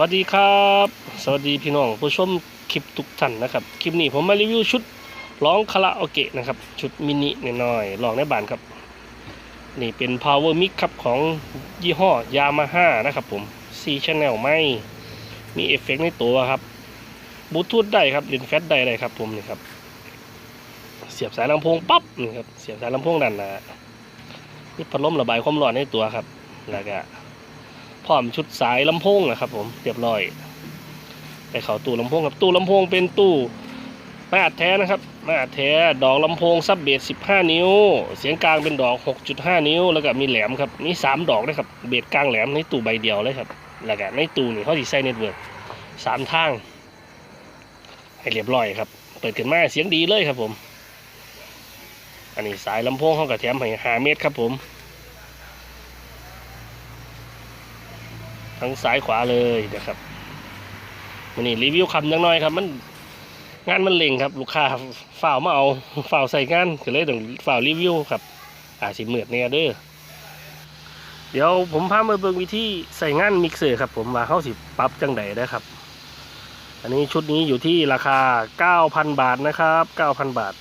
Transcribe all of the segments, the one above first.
วัสดีครับ สวัสดีพี่น้องผู้ชมคลิปทุกท่านนะครับ คลิปนี้ผมมารีวิวชุดร้องคาราโอเกะนะครับ ชุดมินิน้อยๆร้องในบ้านครับ นี่เป็น power mix ครับของยี่ห้อยามาฮ่านะครับผม C channel ไม่มีเอฟเฟกต์ในตัวครับบลูทูธได้ครับเล่นแฟลชได้เลยครับผมนี่ครับ เสียบสายลำโพงปั๊บนี่ครับเสียบสายลำโพงด้านหน้ามีพัดลมระบายความร้อนในตัวครับแล้วก็ พร้อมชุดสายลำโพงนะครับ ผมเรียบร้อย ไปเข้าตู้ลำโพงครับตู้ลำโพงเป็นตู้มาอัดแท้นะครับมาอัดแท้ดอกลำโพงซับเบส15 นิ้ว เสียงกลางเป็นดอก 6.5 นิ้ว แล้วก็มีแหลมครับนี่3ดอกนะครับเบสกลางแหลมในตู้ใบเดียวเลยครับแล้วก็ในตู้นี่เขาสิใส่เน็ตเวิร์กสามทางให้เรียบร้อยครับ เปิดขึ้นมาเสียงดีเลยครับผม อันนี้สายลำโพงเขากับแถมให้5เมตรครับผม ทั้งซ้ายขวาเลยนะครับวันนี้รีวิวคำยังน้อยครับ มันงานมันเล่งครับ ลูกค้าฝ่าวมาเอาฝ่าวใส่งานก็เลยต้องฝ่าวรีวิวครับอาสิเหมือดเนี่ยเด้อเดี๋ยวผมพามาเบิ่งวิธีใส่งานมิกเซอร์ครับ ผมว่าเขาสิปรับจังใดนะครับ อันนี้ชุดนี้อยู่ที่ราคา 9,000 บาทนะครับ 9,000 บาท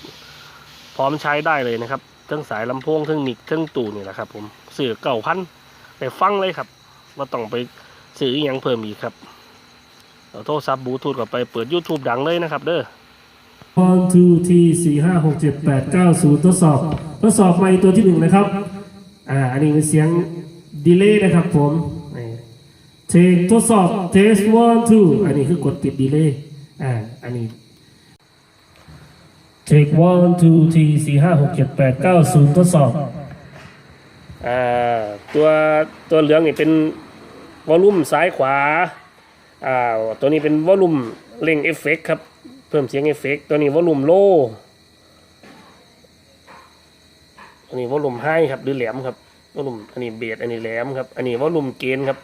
พร้อมใช้ได้เลยนะครับทั้งสายลำโพงทั้งมิกทั้งตู้นี่แหละครับ ผมเสือเก่าพันไปฟังเลยครับ ว่าต้องไปซื้ออหยังเพิ่มอีกครับเอาโทรศัพท์บลูทูธก็ไปเปิด YouTube ดังเลยนะครับ เด้อ one two three สี่ห้าหกเจ็ดแปดเก้าศูนย์ทดสอบ ทดสอบไมค์ตัวที่หนึ่งนะครับ อ่า อันนี้เป็นเสียงดีเลย์นะครับผมเทคทดสอบ test one two อันนี้คือกดปิดดีเลย์ อ่า อันนี้ take one two three สี่ห้าหกเจ็ดแปดเก้าศูนย์ทดสอบ อ่า ตัวตัวเหลืองนี่เป็น วอลลุ่มซ้ายขวาอ่าตัวนี้เป็นวอลลุ่มเร่งเอฟเฟกครับ เพิ่มเสียงเอฟเฟกตัวนี้วอลลุ่มโลอันนี้วอลลุ่มไฮครับหรือแหลมครับวอลลุ่มอันนี้เบสอันนี้แหลมครับ อันนี้วอลลุ่มเกนครับ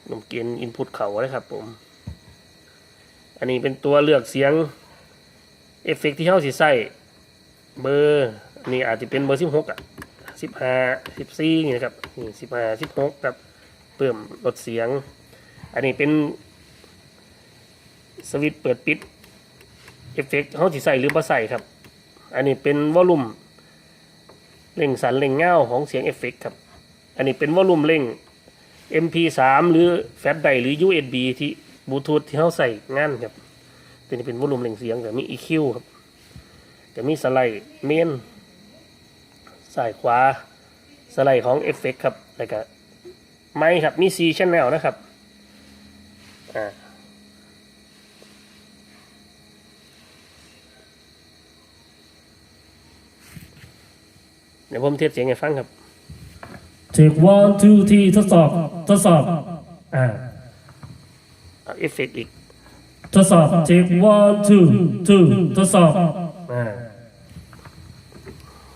วอลลุ่มเกนอินพุตเขาเลยครับผมอันนี้เป็นตัวเลือกเสียงเอฟเฟกที่เขาสิใส่เบอร์อนนี้อาจจะเป็นเบอร์สิบหกอะสิบห้าสิบสี่นี่นะครับนี่สิบห้าสิบหกครับ เพิ่มลดเสียง อันนี้เป็นสวิตช์เปิดปิดเอฟเฟกต์เขาสิใส่หรือบ่ใส่ครับ อันนี้เป็นวอลลุ่มเร่งสันเร่งเงาของเสียงเอฟเฟกต์ครับ อันนี้เป็นวอลลุ่มเร่ง MP3 หรือแฟลชไดร์หรือ USB ที่บลูทูธที่เขาใส่งานครับตัวนี้เป็นวอลลุ่มเร่งเสียงแต่มี EQ ครับจะมีสไลด์เมนซ้ายขวาสไลด์ของเอฟเฟกครับแล้วก็ ไม้ครับ มีซีชแนลนะครับ อ่าเดี๋ยวผมเทียบเสียงให้ฟังครับ take one two three ทดสอบ ทดสอบ อ่าเอาเอฟเฟกอีก ทดสอบ take one two two ทดสอบ อ่า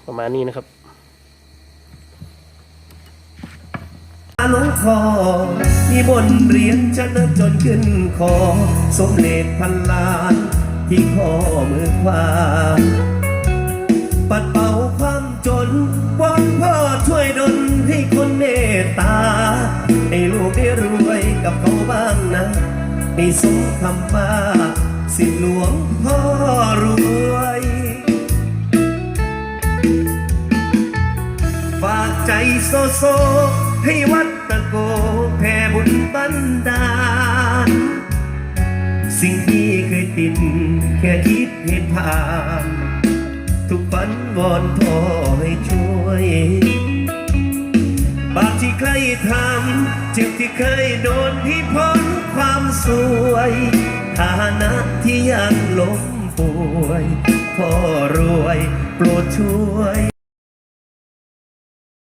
ประมาณนี้นะครับ ลงพ่อมีบนเรียนจะนับจนขึ้นคอ สมเลขพันล้านที่ข้อมือขวาปัดเป่าความจนวอนพ่อช่วยดลให้คนเมตตา ให้ลูกได้รวยกับเขาบ้างนะให้สมคำว่าสิหลวงพ่อรวยฝากใจโซโซ ให้วัดตะโกแผ่บุญบันดาล สิ่งที่เคยติดแค่คิดเหตุผ่าน ทุกฝันวอนพ่อให้ช่วยบาปที่เคยทำเจ็บที่เคยโดนที่พ้นความสวยฐานะที่ยังล้มป่วยพ่อรวยโปรดช่วย